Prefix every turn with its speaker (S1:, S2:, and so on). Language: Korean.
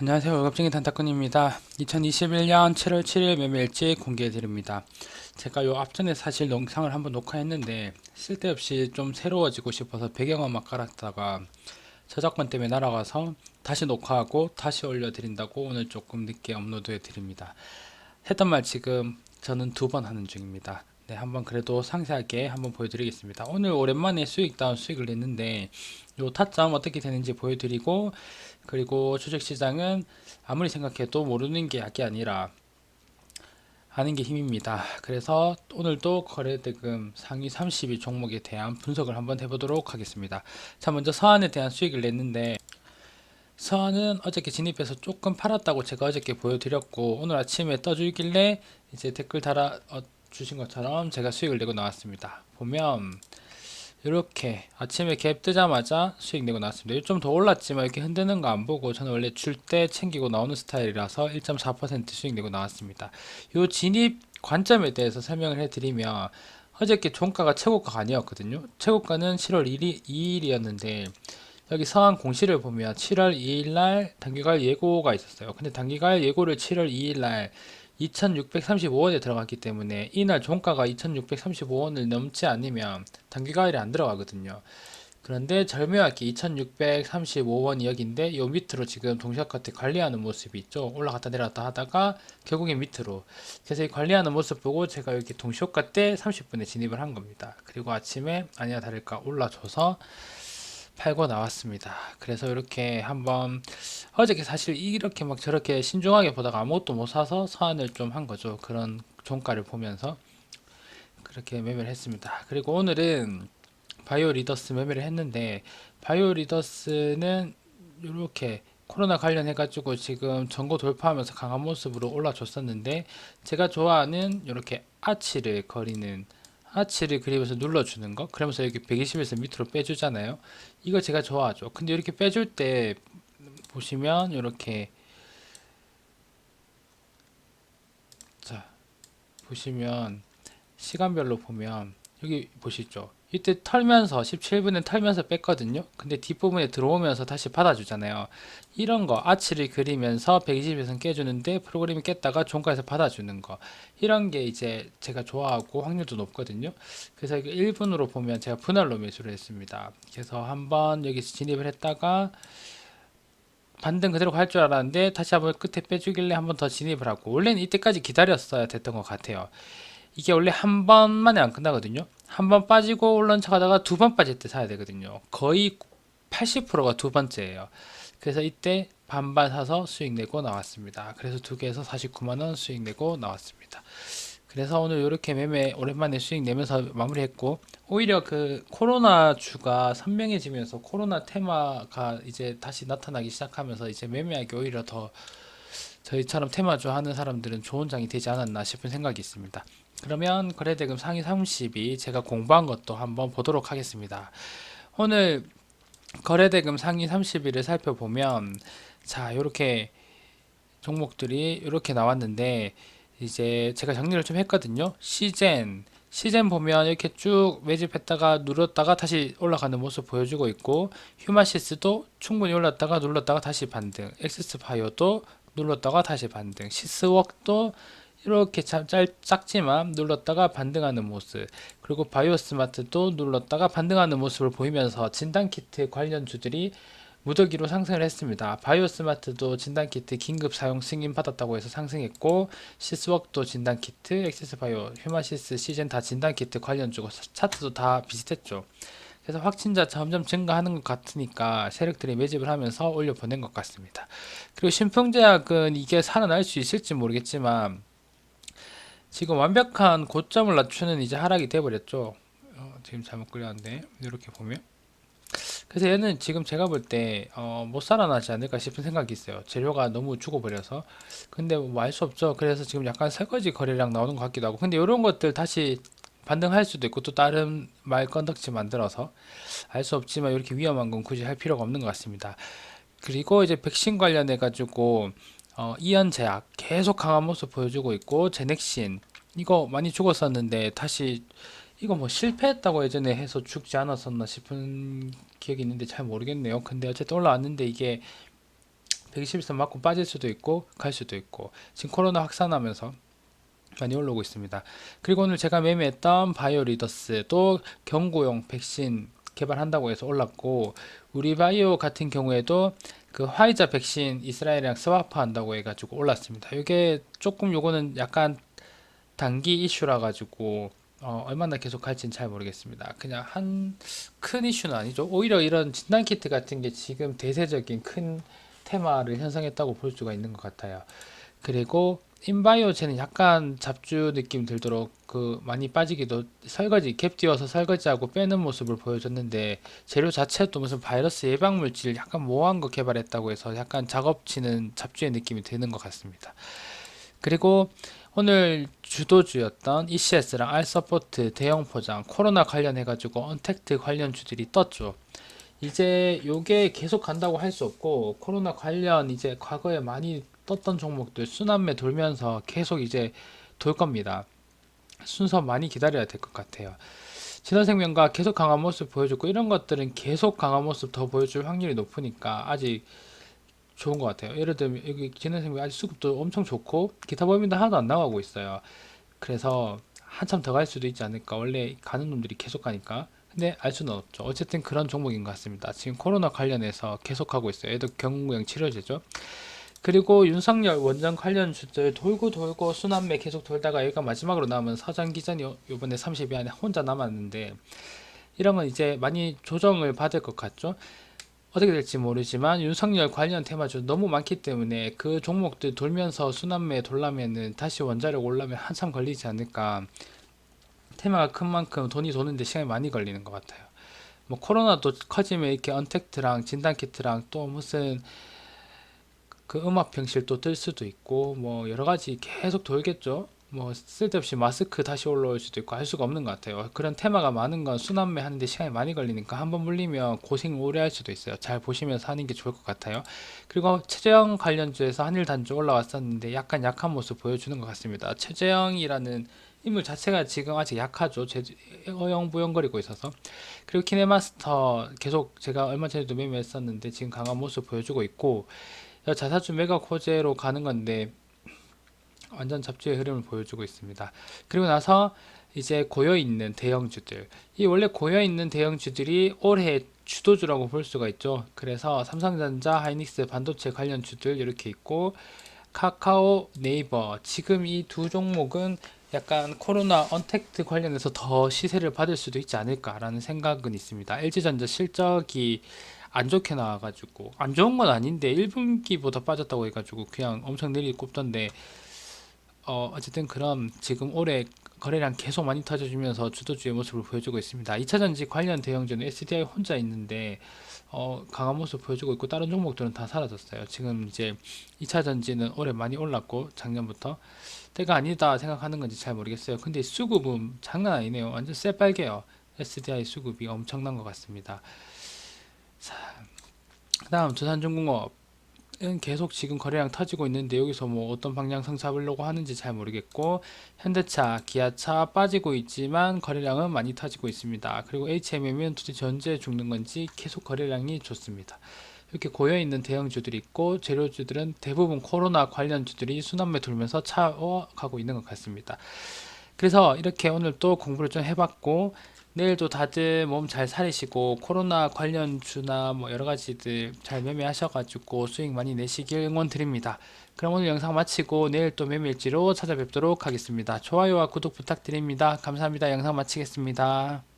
S1: 안녕하세요. 월급쟁이 단타꾼입니다. 2021년 7월 7일 매매일지 공개해 드립니다. 제가 요 앞전에 사실 영상을 한번 녹화했는데 쓸데없이 좀 새로워지고 싶어서 배경음악 깔았다가 저작권 때문에 날아가서 다시 녹화하고 다시 올려드린다고 오늘 조금 늦게 업로드해 드립니다. 했던 말 지금 저는 두 번 하는 중입니다. 네, 한번 그래도 상세하게 한번 보여드리겠습니다. 오늘 오랜만에 수익 다운 수익을 냈는데 요 타점 어떻게 되는지 보여드리고 그리고 주식시장은 아무리 생각해도 모르는 게 약이 아니라 아는 게 힘입니다. 그래서 오늘도 거래대금 상위 32 종목에 대한 분석을 한번 해보도록 하겠습니다. 자, 먼저 서한에 대한 수익을 냈는데 서한은 어저께 진입해서 조금 팔았다고 제가 어저께 보여드렸고 오늘 아침에 떠주길래 이제 댓글 달아 어, 주신 것처럼 제가 수익을 내고 나왔습니다. 보면 이렇게 아침에 갭 뜨자마자 수익 내고 나왔습니다. 좀 더 올랐지만 이렇게 흔드는 거 안 보고 저는 원래 줄 때 챙기고 나오는 스타일이라서 1.4% 수익 내고 나왔습니다. 요 진입 관점에 대해서 설명을 해드리면 어저께 종가가 최고가가 아니었거든요. 최고가는 7월 1일, 2일이었는데 여기 서한 공시를 보면 7월 2일 날 단기갈 예고가 있었어요. 근데 단기갈 예고를 7월 2일 날 2635원에 들어갔기 때문에 이날 종가가 2635원을 넘지 않으면 단기가일이 안 들어가거든요. 그런데 절묘하게 2635원이 여기인데 요 밑으로 지금 동시아카트 관리하는 모습이 있죠. 올라갔다 내려갔다 하다가 결국에 밑으로. 그래서 이 관리하는 모습 보고 제가 여기 동시호가 때 30분에 진입을 한 겁니다. 그리고 아침에 아니야 다를까 올라줘서 팔고 나왔습니다. 그래서 이렇게 한번 어저께 사실 이렇게 막 저렇게 신중하게 보다가 아무것도 못 사서 서한을 좀 한 거죠. 그런 종가를 보면서 그렇게 매매를 했습니다. 그리고 오늘은 바이오 리더스 매매를 했는데 바이오 리더스는 이렇게 코로나 관련해 가지고 지금 전고 돌파하면서 강한 모습으로 올라줬었는데 제가 좋아하는 이렇게 아치를 거리는 아치를 그리면서 눌러주는 거? 그러면서 여기 120에서 밑으로 빼주잖아요. 이거 제가 좋아하죠. 근데 이렇게 빼줄 때 보시면 이렇게 자 보시면 시간별로 보면 여기 보시죠 이때 털면서 17분에 털면서 뺐거든요. 근데 뒷부분에 들어오면서 다시 받아주잖아요. 이런 거 아치를 그리면서 120에서 깨주는데 프로그램이 깼다가 종가에서 받아주는 거. 이런 게 이제 제가 좋아하고 확률도 높거든요. 그래서 이거 1분으로 보면 제가 분할로 매수를 했습니다. 그래서 한번 여기서 진입을 했다가 반등 그대로 갈 줄 알았는데 다시 한번 끝에 빼주길래 한번 더 진입을 하고. 원래는 이때까지 기다렸어야 됐던 것 같아요. 이게 원래 한 번만에 안 끝나거든요 한 번 빠지고 올라온 척 하다가 두 번 빠질 때 사야 되거든요. 거의 80%가 두 번째예요. 그래서 이때 반반 사서 수익 내고 나왔습니다. 그래서 두 개에서 49만원 수익 내고 나왔습니다. 그래서 오늘 이렇게 매매 오랜만에 수익 내면서 마무리했고 오히려 그 코로나 주가 선명해지면서 코로나 테마가 이제 다시 나타나기 시작하면서 이제 매매하기 오히려 더 저희처럼 테마주 하는 사람들은 좋은 장이 되지 않았나 싶은 생각이 있습니다. 그러면 거래대금 상위 30이 제가 공부한 것도 한번 보도록 하겠습니다. 오늘 거래대금 상위 30위를 살펴보면 자 이렇게 종목들이 이렇게 나왔는데 이제 제가 정리를 좀 했거든요. 시젠 시젠 보면 이렇게 쭉 매집했다가 눌렀다가 다시 올라가는 모습 보여주고 있고 휴마시스도 충분히 올랐다가 눌렀다가 다시 반등 엑스스 바이오도 눌렀다가 다시 반등 시스웍도 이렇게 참 짧, 작지만 눌렀다가 반등하는 모습 그리고 바이오스마트도 눌렀다가 반등하는 모습을 보이면서 진단키트 관련주들이 무더기로 상승을 했습니다. 바이오스마트도 진단키트 긴급 사용 승인 받았다고 해서 상승했고 시스웍도 진단키트, 엑세스바이오, 휴마시스, 시즌 다 진단키트 관련주고 차트도 다 비슷했죠. 그래서 확진자 점점 증가하는 것 같으니까 세력들이 매집을 하면서 올려 보낸 것 같습니다. 그리고 신풍제약은 이게 살아날 수 있을지 모르겠지만 지금 완벽한 고점을 낮추는 이제 하락이 돼버렸죠. 어, 지금 잘못 그렸는데 이렇게 보면 그래서 얘는 지금 제가 볼때 어, 못 살아나지 않을까 싶은 생각이 있어요. 재료가 너무 죽어버려서. 근데 뭐 알 수 없죠. 그래서 지금 약간 설거지 거래량 나오는 것 같기도 하고. 근데 이런 것들 다시 반등할 수도 있고 또 다른 말 건덕지 만들어서 알 수 없지만 이렇게 위험한 건 굳이 할 필요가 없는 것 같습니다. 그리고 이제 백신 관련해 가지고 어, 이연제약 계속 강한 모습 보여주고 있고 제넥신 이거 많이 죽었었는데 다시 이거 뭐 실패했다고 예전에 해서 죽지 않았었나 싶은 기억이 있는데 잘 모르겠네요. 근데 어쨌든 올라왔는데 이게 120선 맞고 빠질 수도 있고 갈 수도 있고 지금 코로나 확산하면서 많이 올라오고 있습니다. 그리고 오늘 제가 매매했던 바이오리더스도 경구용 백신 개발한다고 해서 올랐고 우리 바이오 같은 경우에도 그 화이자 백신 이스라엘이랑 스와프 한다고 해가지고 올랐습니다. 이게 조금 요거는 약간 단기 이슈라 가지고 어, 얼마나 계속 갈지는 잘 모르겠습니다. 그냥 한 큰 이슈는 아니죠. 오히려 이런 진단 키트 같은 게 지금 대세적인 큰 테마를 형성했다고 볼 수가 있는 것 같아요. 그리고 인바이오제는 약간 잡주 느낌 들도록 그 많이 빠지기도 설거지 갭 띄워서 설거지하고 빼는 모습을 보여줬는데 재료 자체도 무슨 바이러스 예방 물질 약간 모호한 거 개발했다고 해서 약간 작업치는 잡주의 느낌이 드는 것 같습니다. 그리고 오늘 주도주였던 ECS랑 알서포트 대형 포장 코로나 관련해 가지고 언택트 관련 주들이 떴죠. 이제 요게 계속 간다고 할 수 없고 코로나 관련 이제 과거에 많이 떴던 종목들 순환매 돌면서 계속 이제 돌 겁니다. 순서 많이 기다려야 될 것 같아요. 진화생명과 계속 강한 모습 보여줬고 이런 것들은 계속 강한 모습 더 보여줄 확률이 높으니까 아직 좋은 것 같아요. 예를 들면 여기 진화생명 아직 수급도 엄청 좋고 기타 범위도 하나도 안 나가고 있어요. 그래서 한참 더 갈 수도 있지 않을까. 원래 가는 놈들이 계속 가니까. 근데 알 수는 없죠. 어쨌든 그런 종목인 것 같습니다. 지금 코로나 관련해서 계속하고 있어요. 얘도 경구용 치료제죠. 그리고 윤석열 원전 관련 주들 돌고 돌고 순환매 계속 돌다가 여기가 마지막으로 남은 서장 기전이 요- 요번에 30위 안에 혼자 남았는데 건 이제 많이 조정을 받을 것 같죠. 어떻게 될지 모르지만 윤석열 관련 테마주 너무 많기 때문에 그 종목들 돌면서 순환매 돌라면은 다시 원자력 올라면 한참 걸리지 않을까. 테마가 큰 만큼 돈이 도는데 시간이 많이 걸리는 것 같아요. 뭐 코로나도 커지면 이렇게 언택트랑 진단키트랑 또 무슨 그 음압 병실 또뜰 수도 있고 뭐 여러 가지 계속 돌겠죠. 뭐 쓸데없이 마스크 다시 올라올 수도 있고 할 수가 없는 것 같아요. 그런 테마가 많은 건 순환매 하는데 시간이 많이 걸리니까 한번 물리면 고생 오래 할 수도 있어요. 잘 보시면서 하는 게 좋을 것 같아요. 그리고 최재형 관련주에서 한일 단주 올라왔었는데 약간 약한 모습 보여주는 것 같습니다. 최재형이라는 인물 자체가 지금 아직 약하죠. 제 어영부영거리고 있어서. 그리고 키네마스터 계속 제가 얼마 전에도 매매했었는데 지금 강한 모습 보여주고 있고 자사주 메가 코제로 가는 건데 완전 잡주의 흐름을 보여주고 있습니다. 그리고 나서 이제 고여 있는 대형주들. 이 원래 고여 있는 대형주들이 올해 주도주라고 볼 수가 있죠. 그래서 삼성전자, 하이닉스, 반도체 관련 주들 이렇게 있고 카카오, 네이버. 지금 이 두 종목은 약간 코로나 언택트 관련해서 더 시세를 받을 수도 있지 않을까라는 생각은 있습니다. LG전자 실적이 안 좋게 나와가지고 안 좋은 건 아닌데 1분기보다 빠졌다고 해가지고 그냥 엄청 내리 꼽던데 어 어쨌든 그럼 지금 올해 거래량 계속 많이 터져주면서 주도주의 모습을 보여주고 있습니다. 2차전지 관련 대형주는 SDI 혼자 있는데 어 강한 모습 보여주고 있고 다른 종목들은 다 사라졌어요. 지금 이제 2차전지는 올해 많이 올랐고 작년부터 때가 아니다 생각하는 건지 잘 모르겠어요. 근데 수급은 장난 아니네요. 완전 새빨개요. SDI 수급이 엄청난 것 같습니다. 자, 그다음 두산중공업은 계속 지금 거래량 터지고 있는데 여기서 뭐 어떤 방향성 잡으려고 하는지 잘 모르겠고 현대차, 기아차 빠지고 있지만 거래량은 많이 터지고 있습니다. 그리고 HMM은 도대체 언제 죽는 건지 계속 거래량이 좋습니다. 이렇게 고여 있는 대형주들이 있고 재료주들은 대부분 코로나 관련주들이 순환매 돌면서 차워가고 있는 것 같습니다. 그래서 이렇게 오늘 또 공부를 좀 해봤고 내일도 다들 몸 잘 사리시고 코로나 관련주나 뭐 여러 가지들 잘 매매하셔가지고 수익 많이 내시길 응원 드립니다. 그럼 오늘 영상 마치고 내일 또 매매일지로 찾아뵙도록 하겠습니다. 좋아요와 구독 부탁드립니다. 감사합니다. 영상 마치겠습니다.